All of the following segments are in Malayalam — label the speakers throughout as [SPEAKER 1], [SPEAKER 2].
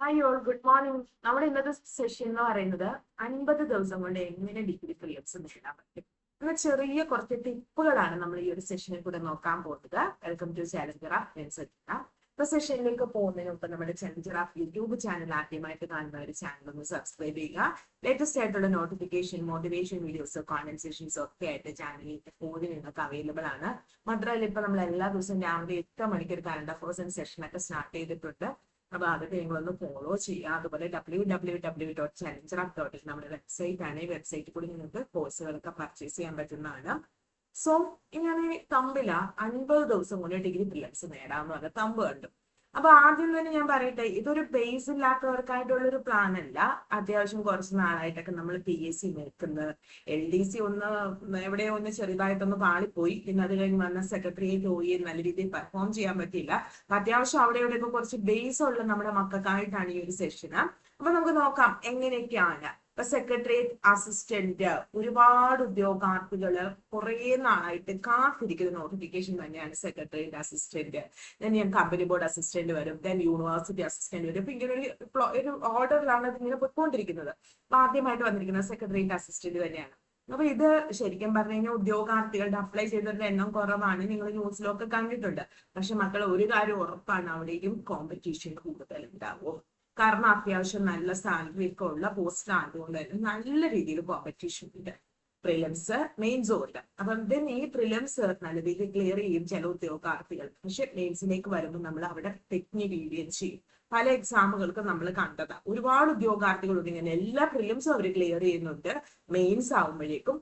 [SPEAKER 1] ഹായ് ഓൾ ഗുഡ് മോർണിംഗ് നമ്മുടെ ഇന്നത്തെ സെഷൻ എന്ന് പറയുന്നത് അൻപത് ദിവസം കൊണ്ട് എങ്ങനെ ഡിഗ്രി ഫിലിപ്സ് നേടാൻ പറ്റും? എന്ന ചെറിയ കുറച്ച് ടിപ്പുകളാണ് നമ്മൾ ഈ ഒരു സെഷനിൽ കൂടെ നോക്കാൻ പോകുന്നത്. വെൽക്കം ടു ചാലഞ്ചർ ഓഫ് ഇപ്പൊ സെഷനിലേക്ക് പോകുന്നതിന് മുമ്പ് നമ്മുടെ ചാലഞ്ചർ ഓഫ് യൂട്യൂബ് ചാനൽ ആദ്യമായിട്ട് കാണുന്ന ഒരു ചാനൽ ഒന്ന് സബ്സ്ക്രൈബ് ചെയ്യുക. ലേറ്റസ്റ്റ് ആയിട്ടുള്ള നോട്ടിഫിക്കേഷൻ മോട്ടിവേഷൻ വീഡിയോസ് കോൺവെർസേഷൻസ് ഒക്കെ ആയിട്ട് ചാനലിൽ ഫോണിൽ നിങ്ങൾക്ക് അവൈലബിൾ ആണ്. മാത്രമല്ല ഇപ്പൊ നമ്മൾ എല്ലാ ദിവസവും രാവിലെ എട്ട് മണിക്ക് ഒരു കറണ്ട് സെഷൻ ഒക്കെ സ്റ്റാർട്ട് ചെയ്തിട്ടുണ്ട്. അപ്പൊ അതൊക്കെ നിങ്ങളൊന്ന് ഫോളോ ചെയ്യുക. അതുപോലെ W W W dot challenger app dot നമ്മുടെ വെബ്സൈറ്റ് ആണ്. ഈ വെബ്സൈറ്റ് കൂടി നിങ്ങൾക്ക് കോഴ്സുകളൊക്കെ പർച്ചേസ് ചെയ്യാൻ പറ്റുന്നതാണ്. സോ ഇങ്ങനെ തമ്പില അൻപത് ദിവസം കൊണ്ട് ഡിഗ്രി പ്രിലൻസ് നേടാമെന്ന് പറഞ്ഞ തമ്പ് കണ്ടു. അപ്പൊ ആദ്യം തന്നെ ഞാൻ പറയട്ടെ ഇതൊരു ബേസ് ഇല്ലാത്തവർക്കായിട്ടുള്ള ഒരു പ്ലാൻ അല്ല. അത്യാവശ്യം കുറച്ച് നാളായിട്ടൊക്കെ നമ്മൾ പി എസ് സി നിൽക്കുന്നത് എൽ ഡി സി ഒന്ന് എവിടെയോ ഒന്ന് ചെറുതായിട്ടൊന്ന് പാളിപ്പോയി. പിന്നെ അത് കഴിഞ്ഞ് വന്ന സെക്രട്ടറിയേറ്റ് പോയി നല്ല രീതിയിൽ പെർഫോം ചെയ്യാൻ പറ്റിയില്ല. അപ്പൊ അത്യാവശ്യം അവിടെ ഇവിടെയൊക്കെ കുറച്ച് ബേസ് ഉള്ള നമ്മുടെ മക്കൾക്കായിട്ടാണ് ഈ ഒരു സെഷന് അപ്പൊ നമുക്ക് നോക്കാം എങ്ങനെയൊക്കെയാണ്. ഇപ്പൊ സെക്രട്ടേറിയറ്റ് അസിസ്റ്റന്റ് ഒരുപാട് ഉദ്യോഗാർത്ഥികൾ കുറെ നാളായിട്ട് കാത്തിരിക്കുന്ന നോട്ടിഫിക്കേഷൻ തന്നെയാണ് സെക്രട്ടേറിയറ്റ് അസിസ്റ്റന്റ് ദെൻ ഞാൻ കമ്പനി ബോർഡ് അസിസ്റ്റന്റ് വരും. ദെൻ യൂണിവേഴ്സിറ്റി അസിസ്റ്റന്റ് വരും. ഇങ്ങനെ ഒരു ഒരു ഓർഡറിലാണ് ഇത് ഇങ്ങനെ പോയിക്കൊണ്ടിരിക്കുന്നത്. അപ്പൊ ആദ്യമായിട്ട് വന്നിരിക്കുന്നത് സെക്രട്ടേറിയറ്റ് അസിസ്റ്റന്റ് തന്നെയാണ്. അപ്പൊ ഇത് ശരിക്കും പറഞ്ഞു കഴിഞ്ഞാൽ ഉദ്യോഗാർത്ഥികളുടെ അപ്ലൈ ചെയ്തവരുടെ എണ്ണം കുറവാണ്. നിങ്ങൾ ന്യൂസിലൊക്കെ കണ്ടിട്ടുണ്ട്. പക്ഷെ മക്കൾ ഒരു കാര്യം ഉറപ്പാണ് അവിടെയും കോമ്പറ്റീഷൻ കൂടുതൽ ഉണ്ടാവും കാരണം അത്യാവശ്യം നല്ല സാലറി ഒക്കെ ഉള്ള പോസ്റ്റ് ആയതുകൊണ്ട് തന്നെ നല്ല രീതിയിൽ കോമ്പറ്റീഷൻ ഉണ്ട് പ്രിലിംസ് മെയിൻസ് ഉണ്ട്. അപ്പം ദെൻ ഈ പ്രിലിംസ് നല്ല രീതിയിൽ ക്ലിയർ ചെയ്യും ചില ഉദ്യോഗാർത്ഥികൾ. പക്ഷെ മെയിൻസിലേക്ക് വരുമ്പോൾ നമ്മൾ അവിടെ തെറ്റിഞ്ഞ് വീഴുകയും ചെയ്യും. പല എക്സാമുകൾക്ക് നമ്മൾ കണ്ടതാ. ഒരുപാട് ഉദ്യോഗാർത്ഥികളുണ്ട് ഇങ്ങനെ എല്ലാ പ്രിലിംസും അവർ ക്ലിയർ ചെയ്യുന്നുണ്ട്. മെയിൻസ് ആവുമ്പോഴേക്കും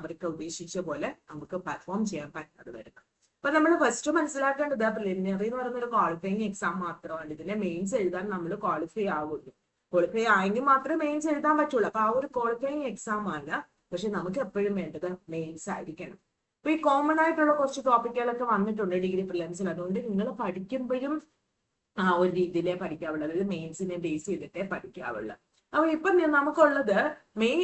[SPEAKER 1] അവർക്ക് ഉദ്ദേശിച്ച പോലെ നമുക്ക് പെർഫോം ചെയ്യാൻ പറ്റാതെ വരുന്നത്. അപ്പൊ നമ്മൾ ഫസ്റ്റ് മനസ്സിലാക്കേണ്ടത് പ്രിലിമിനറി എന്ന് പറയുന്ന ഒരു ക്വാളിഫയിങ് എക്സാം മാത്രമാണ്. ഇതിന്റെ മെയിൻസ് എഴുതാൻ നമ്മൾ ക്വാളിഫൈ ആവുള്ളൂ. ക്വാളിഫൈ ആയെങ്കിൽ മാത്രമേ മെയിൻസ് എഴുതാൻ പറ്റുള്ളൂ. അപ്പൊ ആ ഒരു ക്വാളിഫയിങ് എക്സാം അല്ല. പക്ഷെ നമുക്ക് എപ്പോഴും വേണ്ടത് മെയിൻസ് ആയിരിക്കണം. അപ്പൊ ഈ കോമൺ ആയിട്ടുള്ള കുറച്ച് ടോപ്പിക്കുകളൊക്കെ വന്നിട്ടുണ്ട് ഡിഗ്രി പ്രിലിംസിൽ അതുകൊണ്ട് നിങ്ങൾ പഠിക്കുമ്പോഴും ആ ഒരു രീതിയിലേ പഠിക്കാവുള്ളൂ. അതായത് മെയിൻസിനെ ബേസ് ചെയ്തിട്ടേ പഠിക്കാവുള്ളൂ. അപ്പൊ ഇപ്പൊ നമുക്കുള്ളത് മെയ്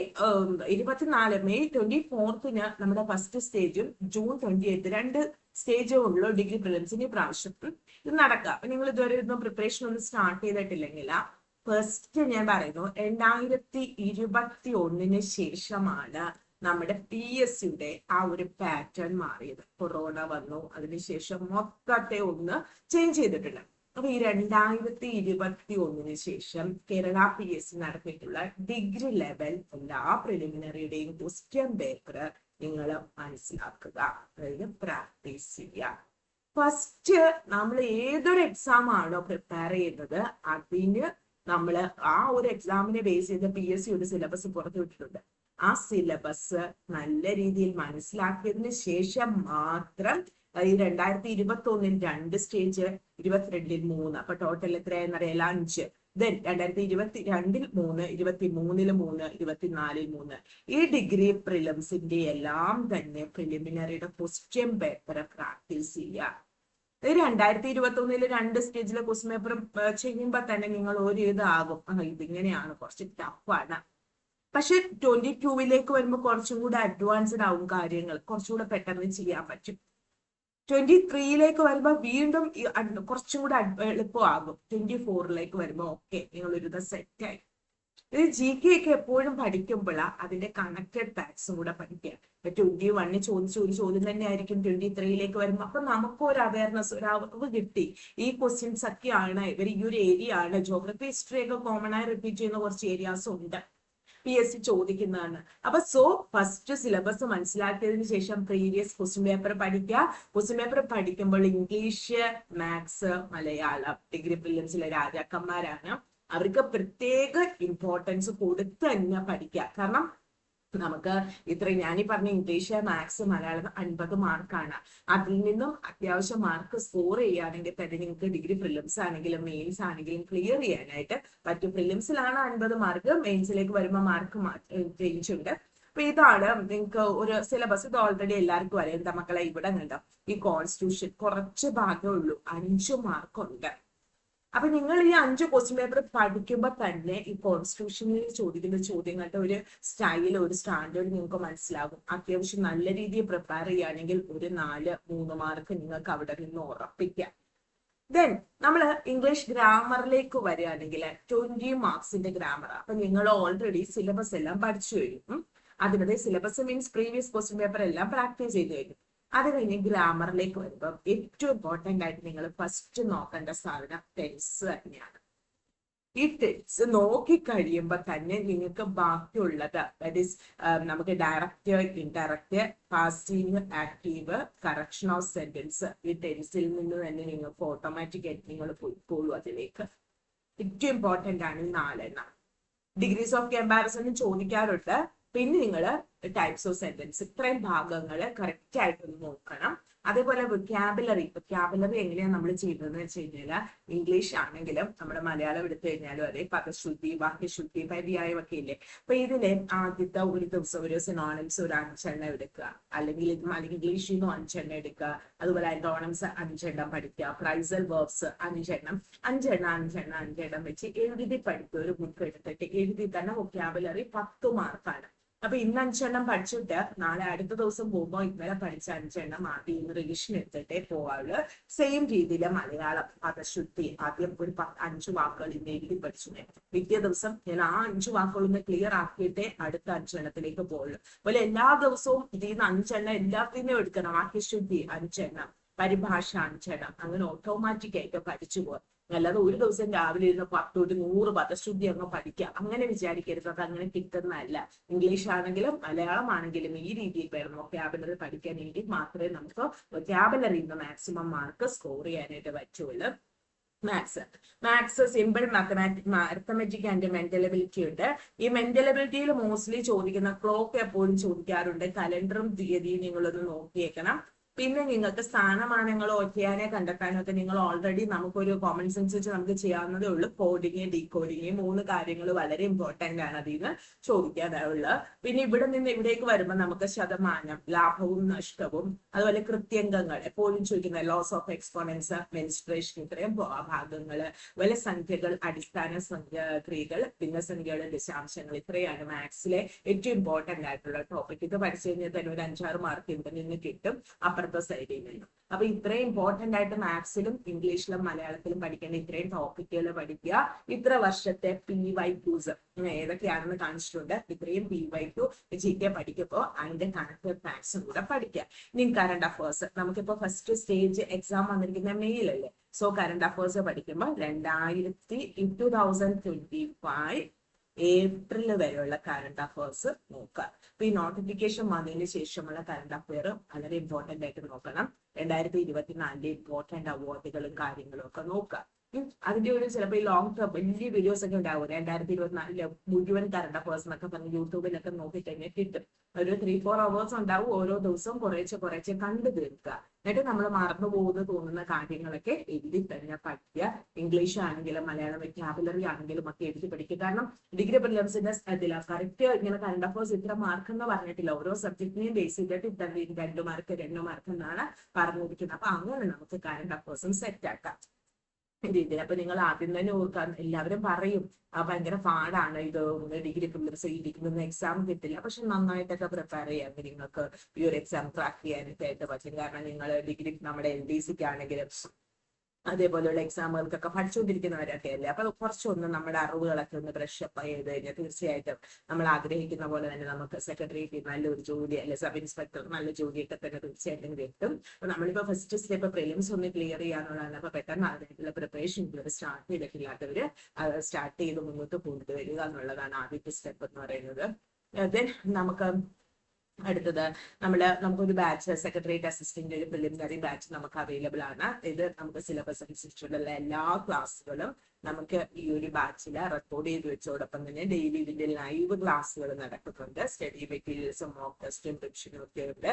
[SPEAKER 1] ഇരുപത്തിനാല് മെയ് ട്വന്റി ഫോർത്തിന് നമ്മുടെ ഫസ്റ്റ് സ്റ്റേജും ജൂൺ ട്വന്റി എയ്ത്ത് രണ്ട് സ്റ്റേജേ ഉള്ളൂ ഡിഗ്രി പ്രിലിംസിന് ഈ പ്രാവശ്യം ഇത് നടക്കുക അപ്പൊ നിങ്ങൾ ഇതുവരെ ഒന്നും പ്രിപ്പറേഷൻ ഒന്നും സ്റ്റാർട്ട് ചെയ്തിട്ടില്ലെങ്കിൽ ഫസ്റ്റ് ഞാൻ പറയുന്നു രണ്ടായിരത്തി ഇരുപത്തി ഒന്നിന് ശേഷമാണ് നമ്മുടെ പി എസ് സിയുടെ ആ ഒരു പാറ്റേൺ മാറിയത്. കൊറോണ വന്നു അതിനുശേഷം മൊത്തത്തെ ഒന്ന് ചേഞ്ച് ചെയ്തിട്ടുണ്ട്. അപ്പൊ ഈ രണ്ടായിരത്തി ഇരുപത്തി ഒന്നിന് ശേഷം കേരള പി എസ് സി നടത്തിയിട്ടുള്ള ഡിഗ്രി ലെവൽ എല്ലാ പ്രിലിമിനറിയുടെയും ക്വസ്റ്റ്യൻ പേപ്പർ നിങ്ങൾ മനസ്സിലാക്കുക. അതായത് പ്രാക്ടീസ് ചെയ്യുക. ഫസ്റ്റ് നമ്മൾ ഏതൊരു എക്സാം ആണോ പ്രിപ്പയർ ചെയ്യുന്നത് അതിന് നമ്മൾ ആ ഒരു എക്സാമിനെ ബേസ് ചെയ്ത് പി എസ് സി ഒരു സിലബസ് പുറത്തുവിട്ടിട്ടുണ്ട് ആ സിലബസ് നല്ല രീതിയിൽ മനസ്സിലാക്കിയതിന് ശേഷം മാത്രം ഈ രണ്ടായിരത്തി ഇരുപത്തി ഒന്നിൽ രണ്ട് സ്റ്റേജ് ഇരുപത്തിരണ്ടിൽ മൂന്ന്. അപ്പൊ ടോട്ടൽ എത്രയാണെന്നറിയാല അഞ്ച്. ദെൻ രണ്ടായിരത്തി ഇരുപത്തി രണ്ടിൽ മൂന്ന് ഇരുപത്തി മൂന്നിൽ മൂന്ന് ഇരുപത്തിനാലിൽ മൂന്ന്. ഈ ഡിഗ്രി പ്രിലിംസിന്റെ എല്ലാം തന്നെ പ്രിലിമിനറിയുടെ ക്വസ്റ്റ്യൻ പേപ്പർ പ്രാക്ടീസ് ചെയ്യുക രണ്ടായിരത്തി ഇരുപത്തി ഒന്നിൽ രണ്ട് സ്റ്റേജിലെ ക്വസ്റ്റ്യൻ പേപ്പർ ചെയ്യുമ്പോൾ തന്നെ നിങ്ങൾ ഒരു ഇതാകും. ഇതിങ്ങനെയാണ്. കുറച്ച് ടഫാണ് പക്ഷെ ട്വന്റി ടൂവിലേക്ക് വരുമ്പോൾ കുറച്ചും കൂടെ അഡ്വാൻസ്ഡ് ആവും കാര്യങ്ങൾ. കുറച്ചുകൂടെ പെട്ടെന്ന് ചെയ്യാൻ പറ്റും. ട്വന്റി ത്രീയിലേക്ക് വരുമ്പോൾ വീണ്ടും കുറച്ചും കൂടെ എളുപ്പമാകും. ട്വന്റി ഫോറിലേക്ക് വരുമ്പോൾ ഓക്കെ ഒരു സെറ്റ് ആയി. ഇത് ജി കെ ഒക്കെ എപ്പോഴും പഠിക്കുമ്പോഴാ അതിന്റെ കണക്റ്റഡ് ഫാക്ട്സും കൂടെ പഠിക്കുക. ഇപ്പൊ ട്വന്റി വണ്ണിൽ ചോദിച്ച ഒരു ചോദ്യം തന്നെ ആയിരിക്കും ട്വന്റി ത്രീയിലേക്ക് വരുമ്പോൾ അപ്പൊ നമുക്ക് ഒരു അവയർനെസ് ഒരു അറിവ് കിട്ടി. ഈ ക്വസ്റ്റ്യൻസ് ഒക്കെയാണ് ഇവർ ഈ ഒരു ഏരിയ ആണ്. ജോഗ്രഫി ഹിസ്റ്ററി ഒക്കെ കോമൺ ആയി റിപ്പീറ്റ് ചെയ്യുന്ന കുറച്ച് ഏരിയാസ് ഉണ്ട്. പി എസ് സി ചോദിക്കുന്നതാണ്. അപ്പൊ സോ ഫസ്റ്റ് സിലബസ് മനസ്സിലാക്കിയതിനു ശേഷം പ്രീവിയസ് ക്വസ്റ്റ്യൻ പേപ്പർ പഠിക്കുക. ക്വസ്റ്റ്യൻ പേപ്പർ പഠിക്കുമ്പോൾ ഇംഗ്ലീഷ് മാത്സ് മലയാളം ഡിഗ്രി പ്രിലിംസിലെ രാജാക്കന്മാരാണ്. അവർക്ക് പ്രത്യേക ഇമ്പോർട്ടൻസ് കൊടുത്ത് തന്നെ പഠിക്കുക. കാരണം നമുക്ക് ഇത്ര ഞാനീ പറഞ്ഞ ഇംഗ്ലീഷ് മാത്സ് മലയാളം അൻപത് മാർക്കാണ് അതിൽ നിന്നും അത്യാവശ്യം മാർക്ക് സ്കോർ ചെയ്യുകയാണെങ്കിൽ തന്നെ നിങ്ങൾക്ക് ഡിഗ്രി പ്രിലിംസ് ആണെങ്കിലും മെയിൻസ് ആണെങ്കിലും ക്ലിയർ ചെയ്യാനായിട്ട് പറ്റും. പ്രിലിംസിലാണ് അൻപത് മാർക്ക് മെയിൻസിലേക്ക് വരുമ്പോൾ മാർക്ക് ചേഞ്ച് ഉണ്ട് അപ്പൊ ഇതാണ് നിങ്ങൾക്ക് ഒരു സിലബസ് ഇത് ഓൾറെഡി എല്ലാവർക്കും അറിയാം. മക്കളെ ഇവിടെ കണ്ടോ? ഈ കോൺസ്റ്റിറ്റ്യൂഷൻ കുറച്ച് ഭാഗമേ ഉള്ളൂ. അഞ്ചു മാർക്കുണ്ട് അപ്പൊ നിങ്ങൾ ഈ അഞ്ച് ക്വസ്റ്റ്യൻ പേപ്പർ പഠിക്കുമ്പോൾ തന്നെ ഈ കോൺസ്റ്റിറ്റ്യൂഷനിൽ ചോദിക്കുന്ന ചോദ്യങ്ങളുടെ ഒരു സ്റ്റൈൽ ഒരു സ്റ്റാൻഡേർഡ് നിങ്ങൾക്ക് മനസ്സിലാകും. അത്യാവശ്യം നല്ല രീതിയിൽ പ്രിപ്പയർ ചെയ്യുകയാണെങ്കിൽ ഒരു നാല് മൂന്ന് മാർക്ക് നിങ്ങൾക്ക് അവിടെ നിന്ന് ഉറപ്പിക്കാം. ദെൻ നമ്മൾ ഇംഗ്ലീഷ് ഗ്രാമറിലേക്ക് വരികയാണെങ്കിൽ ട്വന്റി മാർക്സിന്റെ ഗ്രാമർ അപ്പൊ നിങ്ങൾ ഓൾറെഡി സിലബസ് എല്ലാം പഠിച്ചു കഴിഞ്ഞു. അതിനത് syllabus means previous question paper എല്ലാം പ്രാക്ടീസ് ചെയ്ത് കഴിഞ്ഞു. അത് കഴിഞ്ഞ് ഗ്രാമറിലേക്ക് വരുമ്പോൾ ഏറ്റവും ഇമ്പോർട്ടന്റ് ആയിട്ട് നിങ്ങൾ ഫസ്റ്റ് നോക്കേണ്ട സാധനം ടെൻസ് തന്നെയാണ്. ഈ ടെൻസ് നോക്കി കഴിയുമ്പോൾ തന്നെ നിങ്ങൾക്ക് ബാക്കിയുള്ളത് ദാറ്റ് ഈസ് നമുക്ക് direct indirect passive active correction of sentence ഈ ടെൻസിൽ നിന്ന് തന്നെ നിങ്ങൾക്ക് ഓട്ടോമാറ്റിക്കായിട്ട് നിങ്ങൾ പോയിക്കോളൂ അതിലേക്ക്. ഏറ്റവും ഇമ്പോർട്ടന്റ് ആണ് ഈ നാലെണ്ണം ഡിഗ്രീസ് ഓഫ് കമ്പാരിസൺ ചോദിക്കാറുണ്ട്. പിന്നെ നിങ്ങൾ ടൈപ്സ് ഓഫ് സെന്റൻസ് ഇത്രയും ഭാഗങ്ങൾ കറക്റ്റ് ആയിട്ട് ഒന്ന് നോക്കണം. അതേപോലെ വൊക്കാബുലറി വൊക്കാബുലറി എങ്ങനെയാണ് നമ്മൾ ചെയ്യുന്നതെന്ന് വെച്ച് കഴിഞ്ഞാൽ ഇംഗ്ലീഷ് ആണെങ്കിലും നമ്മുടെ മലയാളം എടുത്തു കഴിഞ്ഞാലും അതെ പദശുദ്ധി വാക്യശുദ്ധി പര്യായമൊക്കെ ഇല്ലേ? അപ്പൊ ഇതിലെ ആദ്യത്തെ ഒരു ദിവസം ഒരു സിനോണിംസ് ഒരു അഞ്ചെണ്ണം എടുക്കുക. അല്ലെങ്കിൽ ഇത് ഇംഗ്ലീഷിൽ നിന്നും അഞ്ചെണ്ണം എടുക്കുക. അതുപോലെ അൻഡോണംസ് അഞ്ചെണ്ണം പഠിക്കുക. പ്രൈസൽ വേർബ്സ് അഞ്ചെണ്ണം. അഞ്ചെണ്ണം അഞ്ചെണ്ണം അഞ്ചെണ്ണം വെച്ച് എഴുതി പഠിക്കുക. ഒരു ബുക്ക് എടുത്തിട്ട് എഴുതി തന്നെ വൊക്കാബുലറി പത്ത് മാർക്കാണ് അപ്പൊ ഇന്ന് അഞ്ചെണ്ണം പഠിച്ചിട്ട് നാളെ അടുത്ത ദിവസം പോകുമ്പോൾ ഇന്നലെ പഠിച്ച അഞ്ചെണ്ണം ആദ്യം ഇന്ന് റിവിഷൻ എടുത്തിട്ടേ പോവാൾ സെയിം രീതിയിൽ മലയാളം പദശുദ്ധി ആദ്യം ഒരു അഞ്ച് വാക്കുകൾ ഇന്ന് പഠിച്ചു. പിറ്റേ ദിവസം ഞാൻ ആ അഞ്ച് വാക്കുകളൊന്ന് ക്ലിയർ ആക്കിയിട്ടേ അടുത്ത അഞ്ചെണ്ണത്തിലേക്ക് പോകുള്ളൂ അതുപോലെ എല്ലാ ദിവസവും ഇതിൽ നിന്ന് അഞ്ചെണ്ണം എല്ലാത്തിനും എടുക്കണം. വാക്യശുദ്ധി അഞ്ചെണ്ണം പരിഭാഷ അഞ്ചെണ്ണം അങ്ങനെ ഓട്ടോമാറ്റിക് ആയിട്ട് പഠിച്ചു പോകും അല്ലാതെ ഒരു ദിവസം രാവിലെ ഇരുന്ന് പത്ത് ഒരു നൂറ് പദശുദ്ധി അങ്ങ് പഠിക്കുക. അങ്ങനെ വിചാരിക്കരുത്. അത് അങ്ങനെ കിട്ടുന്നതല്ല. ഇംഗ്ലീഷ് ആണെങ്കിലും മലയാളം ആണെങ്കിലും ഈ രീതിയിൽ വേണം പഠിക്കാൻ പഠിക്കാനെങ്കിൽ മാത്രമേ നമുക്ക് വൊക്കാബുലറിയിൽ നിന്ന് മാക്സിമം മാർക്ക് സ്കോർ ചെയ്യാനായിട്ട് പറ്റുള്ളൂ. Maths maths simple mathematic arithmetic and mental ability ഉണ്ട്. ഈ മെന്റൽ എബിലിറ്റിയിൽ മോസ്റ്റ്ലി ചോദിക്കുന്ന ക്ലോക്ക് എപ്പോഴും ചോദിക്കാറുണ്ട്. കലണ്ടറും തീയതിയും നിങ്ങളൊന്ന് നോക്കിയേക്കണം. പിന്നെ നിങ്ങൾക്ക് സ്ഥാനമാനങ്ങളോ ഒറ്റയാനെ കണ്ടെത്താനോ ഒക്കെ നിങ്ങൾ ഓൾറെഡി നമുക്കൊരു കോമൺ സെൻസ് വെച്ച് നമുക്ക് ചെയ്യാവുന്നതേ ഉള്ളൂ. കോഡിങ് ഡീകോഡിങ് മൂന്ന് കാര്യങ്ങൾ വളരെ ഇമ്പോർട്ടന്റ് ആണ് അതിൽ നിന്ന് ചോദിക്കാനുള്ളത് പിന്നെ ഇവിടെ നിന്ന് ഇവിടേക്ക് വരുമ്പോൾ നമുക്ക് ശതമാനം ലാഭവും നഷ്ടവും അതുപോലെ കൃത്യംഗങ്ങൾ എപ്പോഴും ചോദിക്കുന്ന ലോസ് ഓഫ് എക്സ്പോണൻസ് മെൻസ്ട്രേഷൻ ഇത്രയും ഭാഗങ്ങൾ അതുപോലെ സംഖ്യകൾ അടിസ്ഥാന സംഖ്യ ക്രിയകൾ ഭിന്നസംഖ്യകൾ ദശാംശങ്ങൾ ഇത്രയാണ് മാത്സിലെ ഏറ്റവും ഇമ്പോർട്ടന്റ് ആയിട്ടുള്ള ടോപ്പിക് ഇത് പഠിച്ചു കഴിഞ്ഞാൽ തന്നെ ഒരു അഞ്ചാറ് മാർക്ക് ഇവിടെ നിന്ന് കിട്ടും. അപ്പുറത്തെ സൈഡിൽ നിന്നും അപ്പൊ ഇത്രയും ഇമ്പോർട്ടന്റ് ആയിട്ട് മാത്സിലും ഇംഗ്ലീഷിലും മലയാളത്തിലും പഠിക്കേണ്ട ഇത്രയും ടോപ്പിക്കുകൾ പഠിക്കുക. ഇത്ര വർഷത്തെ പി വൈ ക്യൂസ് ഏതൊക്കെയാണെന്ന് കാണിച്ചിട്ടുണ്ട്. ഇത്രയും P Y Q G K പഠിക്കുമ്പോൾ അതിന്റെ കണക്ക് മാത്സും കൂടെ പഠിക്കുക. ഇനി കറണ്ട് അഫേഴ്സ് നമുക്കിപ്പോ ഫസ്റ്റ് സ്റ്റേജ് എക്സാം വന്നിരിക്കുന്ന മെയിൽ അല്ലേ? സോ കറണ്ട് അഫേഴ്സ് പഠിക്കുമ്പോൾ രണ്ടായിരത്തി two thousand twenty five April വരെയുള്ള കറണ്ട് അഫയേഴ്സ് നോക്കുക. അപ്പൊ ഈ നോട്ടിഫിക്കേഷൻ വന്നതിന് ശേഷമുള്ള കറണ്ട് അഫയർ വളരെ ഇമ്പോർട്ടന്റ് ആയിട്ട് നോക്കണം. രണ്ടായിരത്തി ഇരുപത്തിനാലിലെ ഇമ്പോർട്ടന്റ് അവാർഡുകളും കാര്യങ്ങളും ഒക്കെ നോക്കുക. അതിന്റെ ഒരു ചിലപ്പോൾ ഈ ലോങ് ടേം വലിയ വീഡിയോസ് ഒക്കെ ഉണ്ടാവും. രണ്ടായിരത്തി ഇരുപത്തിനാലിലെ മുഴുവൻ കറണ്ട് അഫേഴ്സ് എന്നൊക്കെ പറഞ്ഞ് യൂട്യൂബിലൊക്കെ നോക്കി കഴിഞ്ഞാൽ കിട്ടും. ഒരു ത്രീ ഫോർ അവേഴ്സ് ഉണ്ടാവും. ഓരോ ദിവസവും കുറേശ്ശെ കുറേശ്ശെ കണ്ടു തീർക്കുക. എന്നിട്ട് നമ്മൾ മറന്നു പോകുന്ന തോന്നുന്ന കാര്യങ്ങളൊക്കെ എഴുതി തന്നെ പഠിക്കുക. ഇംഗ്ലീഷ് ആണെങ്കിലും മലയാളം വെക്കാബുലറി ആണെങ്കിലും ഒക്കെ എഴുതി പഠിക്കുക. കാരണം ഡിഗ്രി പ്രിലിംസിന്റെ ഇതില കറക്റ്റ് ഇങ്ങനെ കറണ്ട് അഫേഴ്സ് ഇത്ര മാർക്ക് എന്ന് പറഞ്ഞിട്ടില്ല. ഓരോ സബ്ജക്റ്റിനെയും ബേസ് ചെയ്തിട്ട് ഇത്ര രണ്ട് മാർക്ക് രണ്ട് മാർക്ക് എന്നാണ് പറഞ്ഞിരിക്കുന്നത് അപ്പൊ അങ്ങനെ നമുക്ക് കറണ്ട് അഫേഴ്സും സെറ്റ് ആക്കാം. രീതിയിൽ അപ്പൊ നിങ്ങൾ ആദ്യം തന്നെ ഓർക്കാൻ എല്ലാവരും പറയും ആ ഭയങ്കര പാടാണ് ഇത്. ഡിഗ്രി പ്രിലിംസ് ഇരിക്കുന്ന. എക്സാം കിട്ടില്ല. പക്ഷെ നന്നായിട്ടൊക്കെ പ്രിപ്പയർ ചെയ്യാൻ നിങ്ങൾക്ക് ഈ ഒരു എക്സാം ക്രാക്ക് ചെയ്യാനൊക്കെ ആയിട്ട് പറ്റും. കാരണം നിങ്ങൾ ഡിഗ്രി നമ്മുടെ എൽ ഡി സിക്ക് ആണെങ്കിലും അതേപോലെയുള്ള എക്സാമുകൾക്കൊക്കെ പഠിച്ചുകൊണ്ടിരിക്കുന്നവരൊക്കെ അല്ലേ അപ്പൊ കുറച്ചൊന്ന് നമ്മുടെ അറിവുകളൊക്കെ ഒന്ന് ബ്രഷ് അപ്പ് ചെയ്ത് കഴിഞ്ഞാൽ തീർച്ചയായിട്ടും നമ്മൾ ആഗ്രഹിക്കുന്ന പോലെ തന്നെ നമുക്ക് സെക്രട്ടറിയേറ്റ് നല്ലൊരു ജോലി അല്ലെ സബ് ഇൻസ്പെക്ടർ നല്ല ജോലിയൊക്കെ തന്നെ തീർച്ചയായിട്ടും കിട്ടും. അപ്പൊ നമ്മളിപ്പോ ഫസ്റ്റ് സ്റ്റെപ്പ് പ്രിലിംസ് ഒന്ന് ക്ലിയർ ചെയ്യാന്നുള്ളതാണ്. അപ്പൊ പെട്ടെന്ന് അതിനായിട്ടുള്ള പ്രിപ്പറേഷൻ സ്റ്റാർട്ട് ചെയ്തിട്ടില്ലാത്തവര് സ്റ്റാർട്ട് ചെയ്ത് മുന്നോട്ട് കൊണ്ടുവരിക എന്നുള്ളതാണ് ആദ്യത്തെ സ്റ്റെപ്പ് എന്ന് പറയുന്നത്. ദെൻ നമുക്ക് അടുത്തത് നമ്മൾ നമുക്കൊരു ബാച്ച് സെക്രട്ടേറിയറ്റ് അസിസ്റ്റന്റ് ഒരു പ്രിലിമിനറി ബാച്ച് നമുക്ക് അവൈലബിൾ ആണ്. ഇത് നമുക്ക് സിലബസ് അനുസരിച്ചുള്ള എല്ലാ ക്ലാസ്സുകളും നമുക്ക് ഈ ഒരു ബാച്ചിൽ റെക്കോർഡ് ചെയ്ത് വെച്ചോടൊപ്പം തന്നെ ഡെയിലി ഇതിന്റെ ലൈവ് ക്ലാസ്സുകൾ നടക്കുന്നുണ്ട്. സ്റ്റഡി മെറ്റീരിയൽസും മോക്ക് ടെസ്റ്റും ഡിപ്ഷനും ഒക്കെ ഉണ്ട്.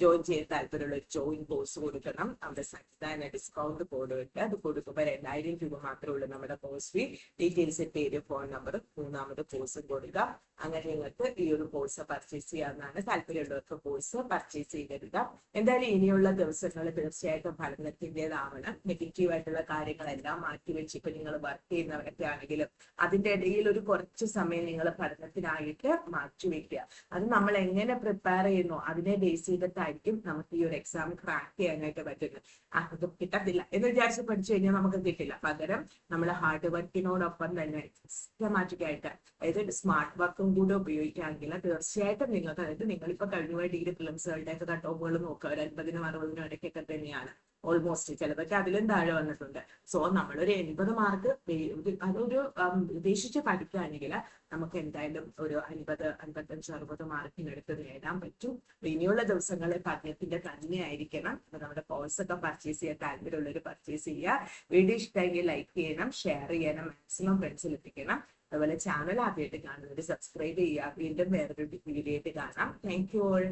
[SPEAKER 1] ജോയിൻ ചെയ്യാൻ താല്പര്യമുള്ള ഒരു ജോയിൻ കോഴ്സ് കൊടുക്കണം. അവിടെ സംസ്ഥാന ഡിസ്കൗണ്ട് കോഡ് ഉണ്ട്. അത് കൊടുക്കുമ്പോൾ രണ്ടായിരം രൂപ മാത്രമേ ഉള്ളൂ നമ്മുടെ കോഴ്സ് ഫീ ഡീറ്റെയിൽസ് പേര് ഫോൺ നമ്പർ മൂന്നാമത് കോഴ്സും കൊടുക്കുക. അങ്ങനെ നിങ്ങൾക്ക് ഈ ഒരു കോഴ്സ് പർച്ചേസ് ചെയ്യാവുന്നതാണ്. താല്പര്യമുള്ളവർക്ക് കോഴ്സ് പർച്ചേസ് ചെയ്തെടുക്കുക. എന്തായാലും ഇനിയുള്ള ദിവസങ്ങൾ തീർച്ചയായിട്ടും ഫലത്തിന്റെതാവണം നെഗറ്റീവ് ആയിട്ടുള്ള കാര്യങ്ങളെല്ലാം മാറ്റിവെച്ച് ഇപ്പൊ നിങ്ങൾ വർക്ക് ചെയ്യുന്നവരൊക്കെ ആണെങ്കിലും അതിന്റെ ഇടയിൽ ഒരു കുറച്ച് സമയം നിങ്ങൾ പഠനത്തിനായിട്ട് മാറ്റി വെക്കുക. അത് നമ്മൾ എങ്ങനെ പ്രിപ്പയർ ചെയ്യുന്നു അതിനെ ബേസ് ചെയ്തിട്ടായിരിക്കും നമുക്ക് ഈ ഒരു എക്സാം ക്രാക്ക് ചെയ്യാനായിട്ട് പറ്റുന്നത്. അത് കിട്ടത്തില്ല. എന്ന് വിചാരിച്ച് പഠിച്ചു കഴിഞ്ഞാൽ നമുക്ക് കിട്ടില്ല. പകരം നമ്മൾ ഹാർഡ് വർക്കിനോടൊപ്പം തന്നെ സിസ്റ്റമാറ്റിക് ആയിട്ട് അതായത് സ്മാർട്ട് വർക്കും കൂടെ ഉപയോഗിക്കുകയാണെങ്കിൽ തീർച്ചയായിട്ടും നിങ്ങൾക്ക് അതായത് നിങ്ങളിപ്പോ കഴിഞ്ഞ ഡിഗ്രി ഫിലിംസുകളുടെ ഒക്കെ കട്ട് നോക്കുക. ഒരു അൻപതിനും അറുപതിനും ഇടയ്ക്കൊക്കെ തന്നെയാണ്. ഓൾമോസ്റ്റ് ചിലതൊക്കെ അതിലും താഴെ വന്നിട്ടുണ്ട്. സോ നമ്മളൊരു എൺപത് മാർക്ക് അതൊരു ഉദ്ദേശിച്ച് പഠിക്കുകയാണെങ്കിൽ നമുക്ക് എന്തായാലും ഒരു അൻപത് അൻപത്തഞ്ച് അറുപത് മാർക്കിനടുത്ത് നേടാൻ പറ്റും. ഇനിയുള്ള ദിവസങ്ങളിൽ പഠനത്തിന്റെ തന്നെ ആയിരിക്കണം. നമ്മുടെ കോഴ്സ് ഒക്കെ പർച്ചേസ് ചെയ്യാൻ താല്പര്യമുള്ളവർ പർച്ചേസ് ചെയ്യുക. വീഡിയോ ഇഷ്ടമെങ്കിൽ ലൈക്ക് ചെയ്യണം ഷെയർ ചെയ്യണം മാക്സിമം ഫ്രണ്ട്സിൽ എത്തിക്കണം. അതുപോലെ ചാനൽ ആദ്യമായിട്ട് കാണുന്നവർ സബ്സ്ക്രൈബ് ചെയ്യുക. വീണ്ടും വേറൊരു വീഡിയോ ആയിട്ട് കാണാം. Thank you all